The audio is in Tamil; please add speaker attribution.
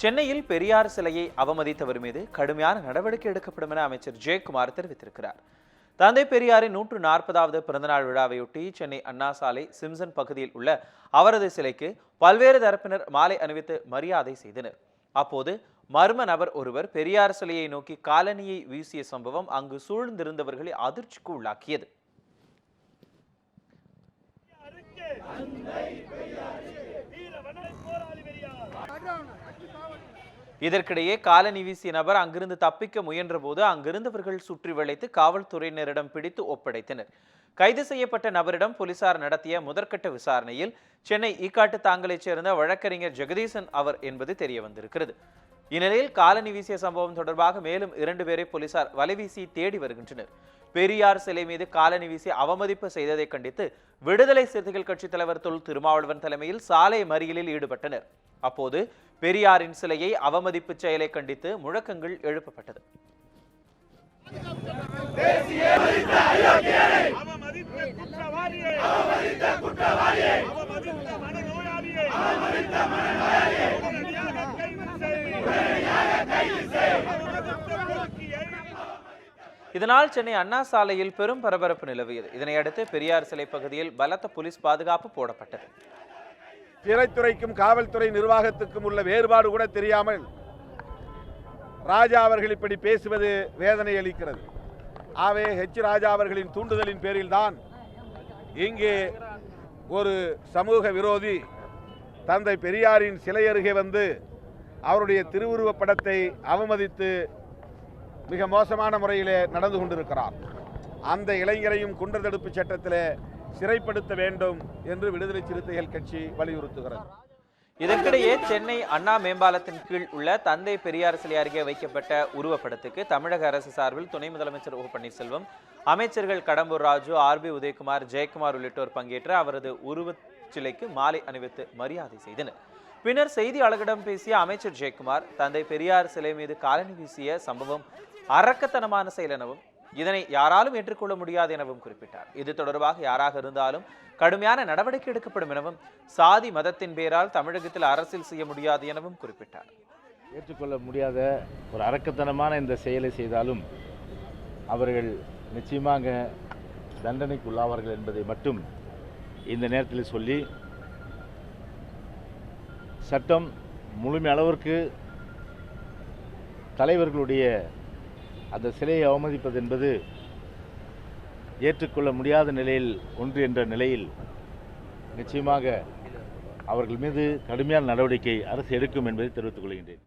Speaker 1: சென்னையில் பெரியார் சிலையை அவமதித்தவர் மீது கடுமையான நடவடிக்கை எடுக்கப்படும் என அமைச்சர் ஜெயக்குமார் தெரிவித்திருக்கிறார். தந்தை பெரியாரின் நூற்று நாற்பதாவது பிறந்தநாள் விழாவையொட்டி சென்னை அண்ணா சாலை சிம்சன் பகுதியில் உள்ள அவரது சிலைக்கு பல்வேறு தரப்பினர் மாலை அணிவித்து மரியாதை செய்தனர். அப்போது மர்ம நபர் ஒருவர் பெரியார் சிலையை நோக்கி காலனியை வீசிய சம்பவம் அங்கு சூழ்ந்திருந்தவர்களை அதிர்ச்சிக்கு உள்ளாக்கியது. இதற்கிடையே காலனி வீசிய நபர் அங்கிருந்து தப்பிக்க முயன்றபோது அங்கிருந்தவர்கள் சுற்றி வளைத்து காவல்துறையினரிடம் பிடித்து ஒப்படைத்தனர். கைது செய்யப்பட்ட நபரிடம் போலீசார் நடத்திய முதற்கட்ட விசாரணையில் சென்னை ஈக்காட்டு தாங்கலைச் சேர்ந்த வழக்கறிஞர் ஜெகதீசன் அவர் என்பது தெரிய வந்திருக்கிறது இந்நிலையில் காலனி வீசிய சம்பவம் தொடர்பாக மேலும் இரண்டு பேரை போலீசார் வலைவீசி தேடி வருகின்றனர். பெரியார் சிலை மீது காலனி வீசி அவமதிப்பு செய்ததை கண்டித்து விடுதலை சிறுத்தைகள் கட்சித் தலைவர் தொல் திருமாவளவன் தலைமையில் சாலை மறியலில் ஈடுபட்டனர் அப்போது பெரியாரின் சிலையை அவமதிப்பு செயலை கண்டித்து முழக்கங்கள் எழுப்பப்பட்டது
Speaker 2: அவமதித்த குற்றவாளியை அவமதித்த குற்றவாளியை அவமதித்த மனநோயாளியை அவமதித்த மனநோயாளியை உடனடியாக கைது செய் உடனடியாக கைது செய் அவமதித்த போக்கியை
Speaker 1: இதனால் சென்னை அண்ணா சாலையில் பெரும் பரபரப்பு நிலவியது. இதனையடுத்து பெரியார் சிலை பகுதியில் பலத்த போலீஸ் பாதுகாப்பு போடப்பட்டது.
Speaker 3: சிறைத்துறைக்கும் காவல்துறை நிர்வாகத்துக்கும் உள்ள வேறுபாடு கூட தெரியாமல் ராஜா அவர்கள் இப்படி பேசுவது வேதனை அளிக்கிறது. ஆவே ஹெச் ராஜா அவர்களின் தூண்டுதலின் பேரில்தான் இங்கே ஒரு சமூக விரோதி தந்தை பெரியாரின் சிலை அருகே வந்து அவருடைய திருவுருவப் படத்தை அவமதித்து மிக மோசமான முறையிலே நடந்து கொண்டிருக்கிறார். அந்த இளைஞரையும் குண்டர் தடுப்பு சட்டத்திலே சிறைப்படுத்த வேண்டும் என்று விடுதலை சிறுத்தைகள் கட்சி வலியுறுத்துகிறது.
Speaker 1: இதற்கிடையே சென்னை அண்ணா மேம்பாலத்தின் கீழ் உள்ள தந்தை பெரியார் சிலை அருகே வைக்கப்பட்ட உருவப்படத்துக்கு தமிழக அரசு சார்பில் துணை முதலமைச்சர் ஓ பன்னீர்செல்வம் அமைச்சர்கள் கடம்பூர் ராஜு ஆர் பி உதயகுமார் ஜெயக்குமார் உள்ளிட்டோர் பங்கேற்று அவரது உருவச் சிலைக்கு மாலை அணிவித்து மரியாதை செய்தனர். பின்னர் செய்தியாளர்களிடம் பேசிய அமைச்சர் ஜெயக்குமார் தந்தை பெரியார் சிலை மீது காலனி வீசிய சம்பவம் அரக்கத்தனமான செயல் எனவும் இதனை யாராலும் ஏற்றுக்கொள்ள முடியாது எனவும் குறிப்பிட்டார். இது தொடர்பாக யாராக இருந்தாலும் கடுமையான நடவடிக்கை எடுக்கப்படும் எனவும் சாதி மதத்தின் பேரால் தமிழகத்தில் அரசியல் செய்ய முடியாது எனவும் குறிப்பிட்டார்.
Speaker 4: ஏற்றுக்கொள்ள முடியாத ஒரு அரக்கத்தனமான இந்த செயலை செய்தாலும் அவர்கள் நிச்சயமாக தண்டனைக்குள்ளாவார்கள் என்பதை மட்டும் இந்த நேரத்தில் சொல்லி சட்டம் முழுமை அளவிற்கு தலைவர்களுடைய அந்த சிலையை அவமதிப்பது என்பது ஏற்றுக்கொள்ள முடியாத நிலையில் ஒன்று என்ற நிலையில் நிச்சயமாக அவர்கள் மீது கடுமையான நடவடிக்கை அரசு எடுக்கும் என்பதை தெரிவித்துக் கொள்கின்றேன்.